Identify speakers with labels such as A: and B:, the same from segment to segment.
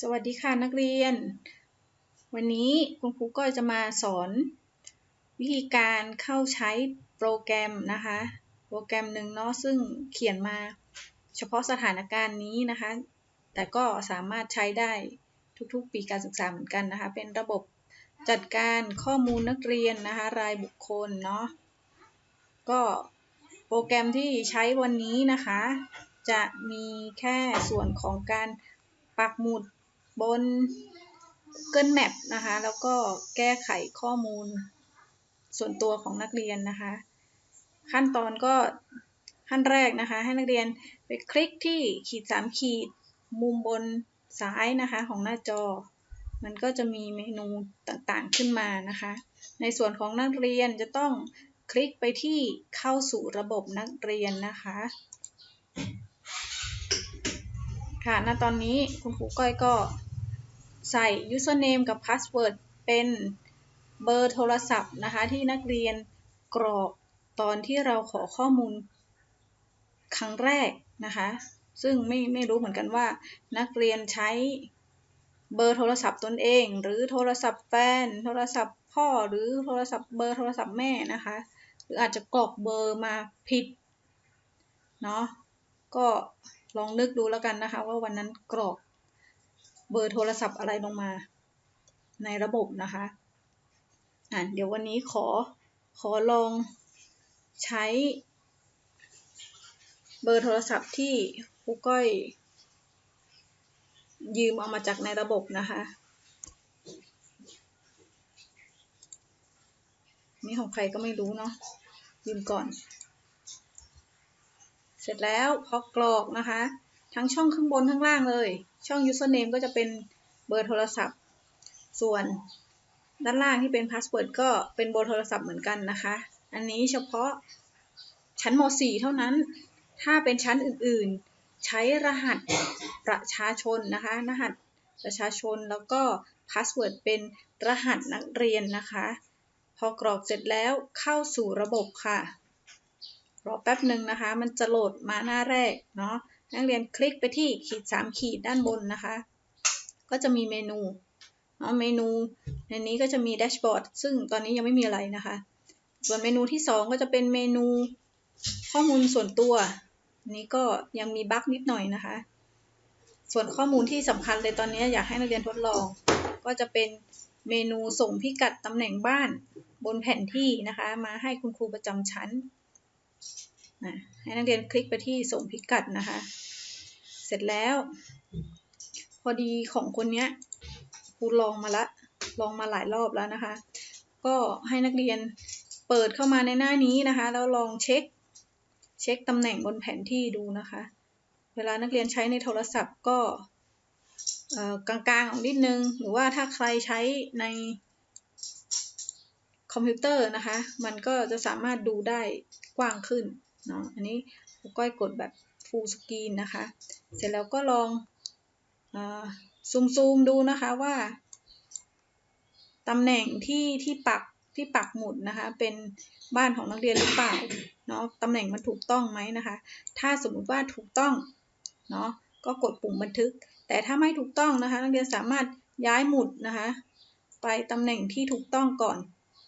A: สวัสดีค่ะนักเรียน วันนี้คุณครูก็จะมาสอน วิธีการเข้าใช้โปรแกรมนะคะ โปรแกรมหนึ่งเนาะซึ่งเขียนมาเฉพาะสถานการณ์นี้นะคะ แต่ก็สามารถใช้ได้ทุกๆ ปีการศึกษาเหมือนกันนะคะ เป็นระบบจัดการข้อมูลนักเรียนนะคะ รายบุคคลเนาะก็โปรแกรมที่ใช้วันนี้นะคะ จะมีแค่ส่วนของการปักหมุด บน Google Map นะคะ แล้วก็แก้ไขข้อมูลส่วนตัวของนักเรียนนะคะ ขั้นตอนก็ขั้นแรกนะคะ ให้นักเรียนไปคลิกที่ขีด 3 ขีด มุมบนซ้ายนะคะของหน้าจอ มันก็จะมีเมนูต่างๆขึ้นมานะคะ ในส่วนของนักเรียนจะต้องคลิกไปที่เข้าสู่ระบบนักเรียนนะคะ ค่ะ ณ ตอนนี้คุณครูก้อยก็ ใส่ username กับ password เป็นเบอร์โทรศัพท์นะคะ ที่นักเรียนกรอกตอนที่เราขอข้อมูลครั้งแรกนะคะ ซึ่งไม่ไม่รู้เหมือนกันว่า นักเรียนใช้เบอร์โทรศัพท์ตนเอง หรือโทรศัพท์แฟน โทรศัพท์พ่อหรือโทรศัพท์เบอร์โทรศัพท์แม่นะคะ หรืออาจจะกรอกเบอร์มาผิดเนาะก็ลองนึกดูแล้วกันนะคะ ว่าวันนั้นกรอก เบอร์โทรศัพท์อะไรลงมา ในระบบนะคะอะเดี๋ยววันนี้ขอขอลองใช้ เบอร์โทรศัพท์ที่ครูก้อยยืมเอามาจากในระบบนะคะนี่ของใครก็ไม่รู้เนาะยืมก่อน เสร็จแล้วพอกรอกนะคะ ทั้งช่องข้างบนข้างล่างเลย ช่อง username ก็จะเป็นเบอร์โทรศัพท์ ส่วนด้านล่างที่เป็นพาสเวิร์ดก็เป็นเบอร์โทรศัพท์เหมือนกันนะคะ อันนี้เฉพาะชั้นม .4 เท่านั้น ถ้าเป็นชั้นอื่นๆ ใช้รหัสประชาชนนะคะ รหัสประชาชนแล้วก็พาสเวิร์ดเป็นรหัสนักเรียนนะคะ พอกรอกเสร็จแล้วเข้าสู่ระบบค่ะ รอแป๊บหนึ่งนะคะ มันจะโหลดมาหน้าแรกเนาะ นักเรียนคลิกไปที่ขีด3ขีดด้านบนนะคะ ก็จะมีเมนูเนาะเมนูในนี้ก็จะมีแดชบอร์ดซึ่งตอนนี้ยังไม่มีอะไรนะคะ ส่วนเมนูที่ 2 ก็จะเป็นเมนูข้อมูลส่วนตัว นี้ก็ยังมีบั๊กนิดหน่อยนะคะ ส่วนข้อมูลที่สำคัญเลยตอนนี้อยากให้นักเรียนทดลอง ก็จะเป็นเมนูส่งพิกัดตำแหน่งบ้านบนแผนที่นะคะ มาให้คุณครูประจำชั้น ให้นักเรียนคลิกไปที่ส่งพิกัดนะคะ เสร็จแล้ว พอดีของคนเนี้ยครูลองมาละ ลองมาหลายรอบแล้วนะคะ ก็ให้นักเรียนเปิดเข้ามาในหน้านี้นะคะ แล้วลองเช็ค เช็คตำแหน่งบนแผนที่ดูนะคะ เวลานักเรียนใช้ในโทรศัพท์ก็กลางๆของนิดนึง หรือว่าถ้าใครใช้ในคอมพิวเตอร์นะคะ มันก็จะสามารถดูได้กว้างขึ้น เนาะอันนี้ครูก้อยกดแบบ full screen นะคะ เสร็จแล้วก็ลองซูมซูมดูนะคะว่าตำแหน่งที่ที่ปักที่ปักหมุดนะคะ เป็นบ้านของนักเรียนหรือเปล่าเนาะตำแหน่งมันถูกต้องไหมนะคะ ถ้าสมมุติว่าถูกต้องเนาะก็กดปุ่มบันทึก แต่ถ้าไม่ถูกต้องนะคะ นักเรียนสามารถย้ายหมุดนะคะ ไปตำแหน่งที่ถูกต้องก่อน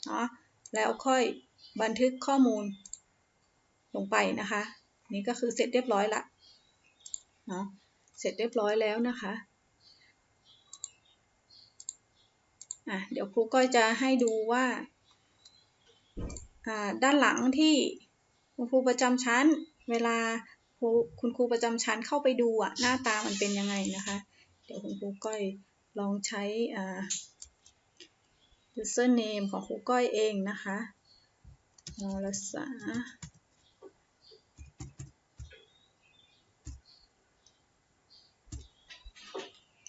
A: เนาะแล้วค่อยบันทึกข้อมูล ลงไปนะคะ นี่ก็คือเสร็จเรียบร้อยละเนาะเสร็จเรียบร้อยแล้วนะคะอะเดี๋ยวครูก็จะให้ดูว่าอ่าด้านหลังที่คุณครูประจำชั้น เวลาคุณครูประจำชั้นเข้าไปดูอะหน้าตามันเป็นยังไงนะคะ เดี๋ยวคุณครูก้อยลองใช้อ่า username ของครูก้อยเองนะคะนรสา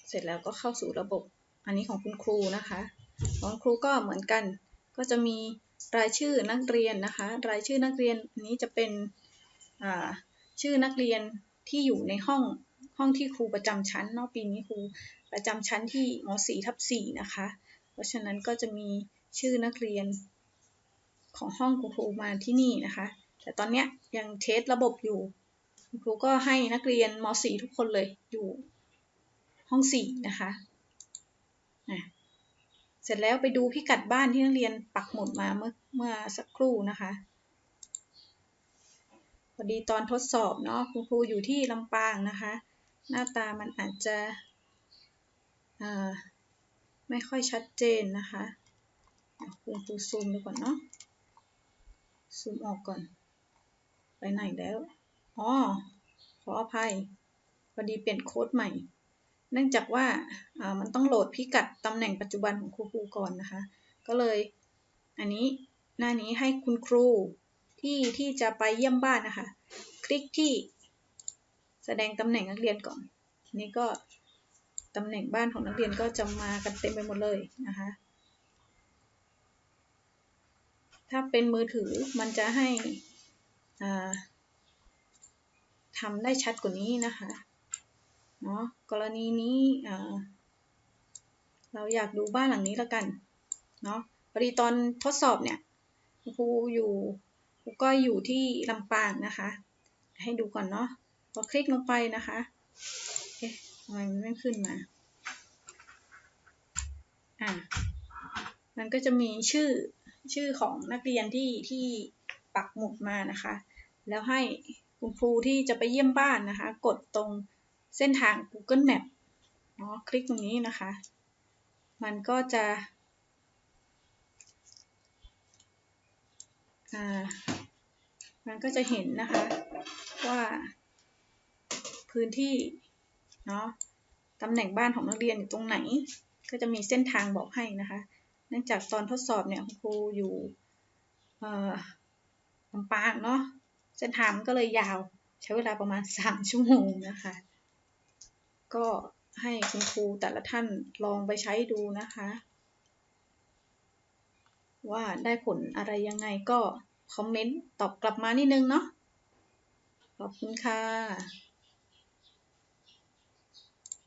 A: เสร็จแล้วก็เข้าสู่ระบบ อันนี้ของคุณครูนะคะของครูก็เหมือนกัน ก็จะมีรายชื่อนักเรียนนะคะ รายชื่อนักเรียนอันนี้จะเป็นชื่อนักเรียนที่อยู่ในห้องห้องที่ครูประจำชั้นเนอกปีนี้ครูประจำชั้นที่ม .4 ทับ4นะคะ เพราะฉะนั้นก็จะมีชื่อนักเรียนของห้องครูมาที่นี่นะคะ แต่ตอนนี้ยังเทสระบบอยู่ครูก็ให้นักเรียนม .4 ทุกคนเลยอยู่ ห้องสี่นะคะเสร็จแล้วไปดูพิกัดบ้านที่นักเรียนปักหมุดมาเมื่อเมื่อสักครู่นะคะพอดีตอนทดสอบเนาะคุณครูอยู่ที่ลำปางนะคะ หน้าตามันอาจจะไม่ค่อยชัดเจนนะคะคุณครูซูมดูก่อนเนาะซูมออกก่อน ไปไหนแล้วอ๋อขออภัยพอดีเปลี่ยนโค้ดใหม่ เนื่องจากว่ามันต้องโหลดพิกัดตำแหน่งปัจจุบันของครูครูก่อนนะคะ ก็เลยอันนี้หน้านี้ให้คุณครูที่ที่จะไปเยี่ยมบ้านนะคะ คลิกที่แสดงตำแหน่งนักเรียนก่อน นี่ก็ตำแหน่งบ้านของนักเรียนก็จะมากันเต็มไปหมดเลยนะคะ ถ้าเป็นมือถือมันจะให้ทำได้ชัดกว่านี้นะคะ เนาะกรณีนี้เราอยากดูบ้านหลังนี้แล้วกันเนาะพอดีตอนทดสอบเนี่ยครูอยู่ครูก็อยู่ที่ลำปางนะคะ ให้ดูก่อนเนาะพอคลิกลงไปนะคะเอ๊ะทำไมมันไม่ขึ้นมาอ่ามันก็จะมีชื่อชื่อของนักเรียนที่ที่ปักหมุดมานะคะ แล้วให้คุณครูที่จะไปเยี่ยมบ้านนะคะ กดตรง เส้นทาง Google Map เนาะคลิกตรงนี้นะคะ มันก็จะมันก็จะเห็นนะคะว่าพื้นที่เนาะตำแหน่งบ้านของนักเรียนอยู่ตรงไหน ก็จะมีเส้นทางบอกให้นะคะ เนื่องจากตอนทดสอบเนี่ยครูอยู่ลำปางเนาะเส้นทางก็เลยยาวใช้เวลาประมาณ 3 ชั่วโมงนะคะ ก็ให้คุณครูแต่ละท่านลองไปใช้ดูนะคะ ว่าได้ผลอะไรยังไงก็คอมเมนต์ตอบกลับมานิดนึงเนาะขอบคุณค่ะ